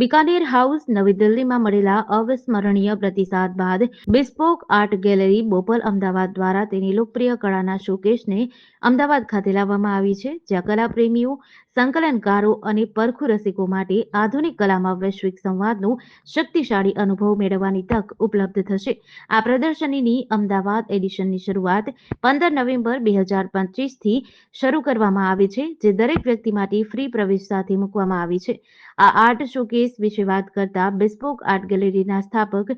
Bikaner house નવી દિલ્હીમાં મળેલા અવિસ્મરણીય પ્રતિસાદ બાદ bespoke art gallery Bopal Ahmedabad દ્વારા તેની લોકપ્રિય કળાના શોકેસને અમદાવાદ ખાતે લાવવામાં આવી છે, જ્યાં કલાપ્રેમીઓ, સંકલનકારો અને પરખુ રસિકો માટે આધુનિક કલામાં વૈશ્વિક સંવાદનો શક્તિશાળી અનુભવ મેળવવાની તક ઉપલબ્ધ થશે. આ પ્રદર્શનીની અમદાવાદ એડિશનની શરૂઆત પંદર નવેમ્બર બે હજાર પચીસથી શરૂ કરવામાં આવી છે, જે દરેક વ્યક્તિ માટે ફ્રી પ્રવેશ સાથે મૂકવામાં આવી છે. આ આર્ટ શોકેસ વિશે વાત કરતા બિસ્પોક આર્ટ ગેલેરીના સ્થાપક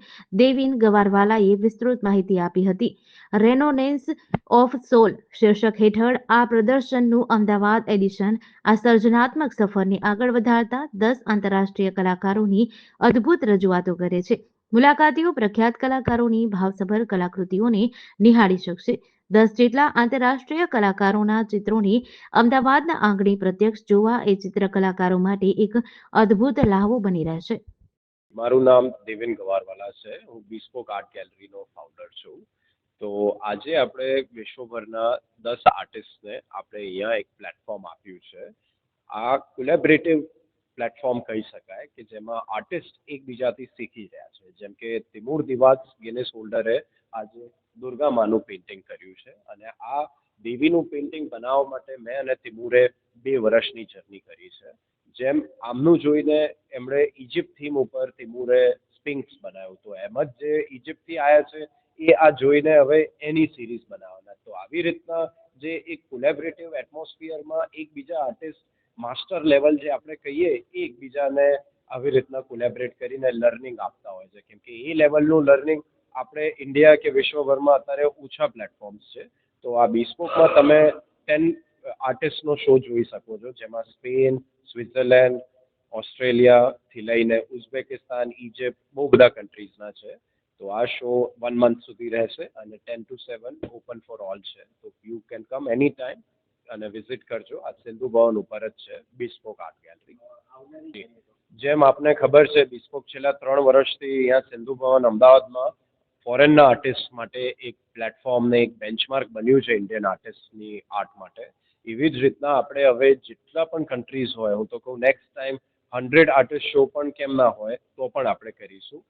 દેવિન ગવારવાલાએ વિસ્તૃત માહિતી આપી હતી. રેનોનેન્સ ઓફ સોલ શીર્ષક હેઠળ આ પ્રદર્શનનું અમદાવાદ એડિશન આ સર્જનાત્મક સફરને આગળ વધારતા દસ આંતરરાષ્ટ્રીય કલાકારોની અદ્ભુત રજૂઆતો કરે છે. મુલાકાતીઓ પ્રખ્યાત કલાકારોની ભાવસભર કલાકૃતિઓને નિહાળી શકશે. દસ જેટલા આંતરરાષ્ટ્રીય કલાકારોના ચિત્રોની અમદાવાદના આંગણી પ્રત્યક્ષ જોવા એ ચિત્ર કલાકારો માટે એક અદ્ભુત લાહવો બની રહેશે મારું નામ દેવેન ગવારવાલા છે. હું બિસ્પોક આર્ટ ગેલેરીનો ફાઉન્ડર છું. તો આજે આપણે વિશ્વભરના દસ આર્ટિસ્ટને આપણે અહીંયા એક પ્લેટફોર્મ આપ્યું છે. આ કોલેબરેટિવ પ્લેટફોર્મ કહી શકાય કે જેમાં આર્ટિસ્ટ એકબીજાથી શીખી રહ્યા છે. જેમ કે તિમુર દિવાસ ગિનેસ હોલ્ડરે આજે દુર્ગા માનું પેઇન્ટિંગ કર્યું છે અને આ દેવીનું પેઇન્ટિંગ બનાવવા માટે મેં અને તિમુરે બે વર્ષની જર્ની કરી છે. જેમ આમનું જોઈને એમણે ઇજિપ્ત થીમ ઉપર તિમુરે સ્પિંક્સ બનાવ્યું તો એમ જ જે ઇજિપ્તથી આવ્યા છે, એ આ જોઈને હવે એની સિરીઝ બનાવવાના. તો આવી રીતના જે એક કોલેબરેટિવ એટમોસ્ફિયરમાં એકબીજા આર્ટિસ્ટ માસ્ટર લેવલ જે આપણે કહીએ, એ એકબીજાને આવી રીતના કોલેબરેટ કરીને લર્નિંગ આપતા હોય છે. કેમ કે એ લેવલનું લર્નિંગ આપણે ઇન્ડિયા કે વિશ્વભરમાં અત્યારે ઓછા પ્લેટફોર્મ્સ છે. તો આ બિસ્પોકમાં તમે ટેન આર્ટિસ્ટનો શો જોઈ શકો છો, જેમાં સ્પેન, સ્વિટ્ઝરલેન્ડ ઓસ્ટ્રેલિયાથી લઈને ઉઝબેકિસ્તાન ઇજિપ્ત બહુ બધા કન્ટ્રીઝના છે. તો આ શો વન મંથ સુધી રહેશે અને ten to seven open for all છે. તો you can come any time અને વિઝિટ કરજો. આ સિંધુ ભવન ઉપર જ છે બિસ્પોક આર્ટ ગેલેરી જેમ આપને ખબર છે બિસ્પોક છેલ્લા ત્રણ વર્ષથી અહીંયા સિંધુ ભવન અમદાવાદમાં ફોરેનના આર્ટિસ્ટ માટે એક પ્લેટફોર્મ ને એક બેન્ચમાર્ક બન્યું છે ઇન્ડિયન આર્ટિસ્ટની આર્ટ માટે. એવી જ રીતના આપણે હવે જેટલા પણ કન્ટ્રીઝ હોય, હું તો કહું next time hundred artist show પણ કેમ ના હોય, તો પણ આપણે કરીશું.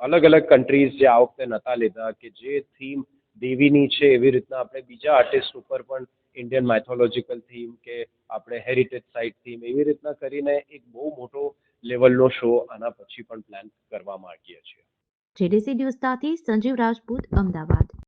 અલગ અલગ કન્ટ્રીઝ જે આ વખતે નહોતા લીધા કે જે થીમ દેવીની છે એવી રીતના આપણે બીજા આર્ટિસ્ટ ઉપર પણ ઇન્ડિયન માઇથોલોજીકલ થીમ કે આપણે હેરિટેજ સાઇટ થીમ એવી રીતના કરીને એક બહુ મોટો લેવલનો શો આના પછી પણ પ્લાન કરવા માંગીએ છીએ. જેડીસી ન્યૂઝ સાથે સંજીવ રાજપૂત, અમદાવાદ.